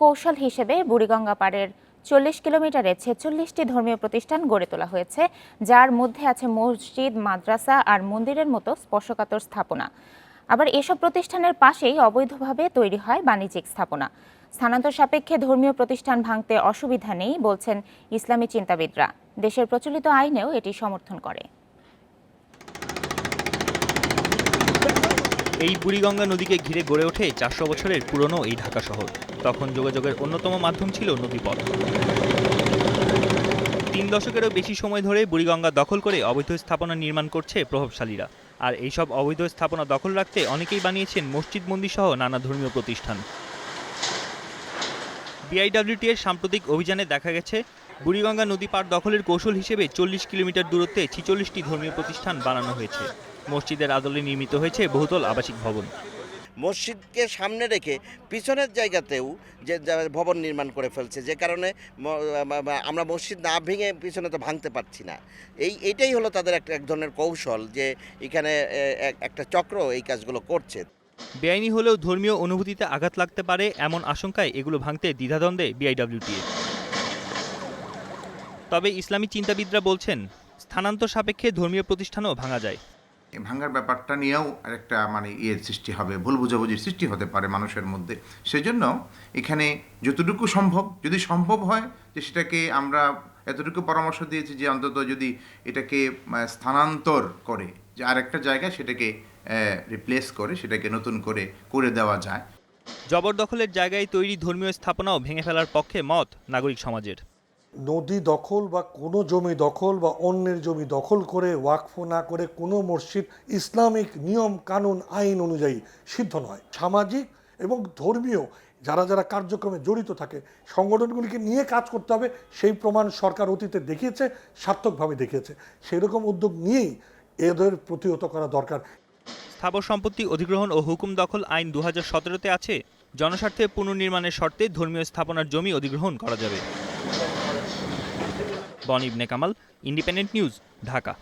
কৌশল হিসেবে বুড়িগঙ্গা পাড়ের চল্লিশ কিলোমিটারে ছেচল্লিশটি ধর্মীয় প্রতিষ্ঠান গড়ে তোলা হয়েছে, যার মধ্যে আছে মসজিদ, মাদ্রাসা আর মন্দিরের মতো স্পর্শকাতর স্থাপনা। আবার এসব প্রতিষ্ঠানের পাশেই অবৈধভাবে তৈরি হয় বাণিজ্যিক স্থাপনা। স্থানান্তর সাপেক্ষে ধর্মীয় প্রতিষ্ঠান ভাঙতে অসুবিধা নেই, বলছেন ইসলামী চিন্তাবিদরা। দেশের প্রচলিত আইনেও এটি সমর্থন করে। এই বুড়িগঙ্গা নদীকে ঘিরে গড়ে ওঠে চারশো বছরের পুরনো এই ঢাকা শহর। তখন যোগাযোগের অন্যতম মাধ্যম ছিল নদীপথ। তিন দশকেরও বেশি সময় ধরে বুড়িগঙ্গা দখল করে অবৈধ স্থাপনা নির্মাণ করছে প্রভাবশালীরা। আর এইসব অবৈধ স্থাপনা দখল রাখতে অনেকেই বানিয়েছেন মসজিদ মন্দির সহ নানা ধর্মীয় প্রতিষ্ঠান। বিআইডব্লিউটি এর সাম্প্রতিক অভিযানে দেখা গেছে বুড়িগঙ্গা নদী পার দখলের কৌশল হিসেবে চল্লিশ কিলোমিটার দূরত্বে ছিচল্লিশটি ধর্মীয় প্রতিষ্ঠান বানানো হয়েছে। মসজিদের আদলে নির্মিত হয়েছে বহুতল আবাসিক ভবন। মসজিদকে সামনে রেখে পিছনের জায়গাতেও যে ভবন নির্মাণ করে ফেলছে যে কারণে আমরা মসজিদ না ভেঙে পিছনে তো ভাঙতে পারছি না। এই এটাই হলো তাদের একটা এক ধরনের কৌশল যে এখানে একটা চক্র এই কাজগুলো করছে। বেআইনি হলেও ধর্মীয় অনুভূতিতে আঘাত লাগতে পারে এমন আশঙ্কায় এগুলো ভাঙতে দ্বিধাদ্বন্দ্বে বিআইডব্লিউটিএ। তবে ইসলামী চিন্তাবিদরা বলছেন স্থানান্তর সাপেক্ষে ধর্মীয় প্রতিষ্ঠানও ভাঙা যায়। এই ভাঙ্গার ব্যাপারটা নিয়েও একটা মানে ইয়ের সৃষ্টি হবে ভুল বুঝাবুঝির সৃষ্টি হতে পারে মানুষের মধ্যে। সেজন্য এখানে যতটুকু সম্ভব যদি সম্ভব হয় যে সেটাকে আমরা এতটুকু পরামর্শ দিয়েছি যে অন্তত যদি এটাকে স্থানান্তর করে যে আরেকটা জায়গায় সেটাকে রিপ্লেস করে সেটাকে নতুন করে করে দেওয়া যায়। জবরদখলের জায়গায় তৈরি ধর্মীয় স্থাপনাও ভেঙে ফেলার পক্ষে মত নাগরিক সমাজের। নদী দখল বা কোনো জমি দখল বা অন্যের জমি দখল করে, ওয়াকফ না করে কোনো মসজিদ, ইসলামিক নিয়ম, কানুন, আইন অনুযায়ী সিদ্ধ নয়। সামাজিক এবং ধর্মীয় যারা যারা কার্যক্রমে জড়িত থাকে, সংগঠনগুলিকে নিয়ে কাজ করতে হবে। সেই প্রমাণ সরকার অতীতে দেখিয়েছে, সার্থকভাবে দেখিয়েছে। সেই রকম উদ্যোগ নিয়েই এদের প্রতিহত করা দরকার। স্থাবর সম্পত্তি অধিগ্রহণ ও হুকুম দখল আইন দু হাজার সতেরোতে আছে। জনস্বার্থে পুনর্নির্মাণের শর্তে ধর্মীয় স্থাপনার জমি অধিগ্রহণ করা যাবে। বনিব নেকামাল ইন্ডিপেন্ডেন্ট নিউজ ঢাকা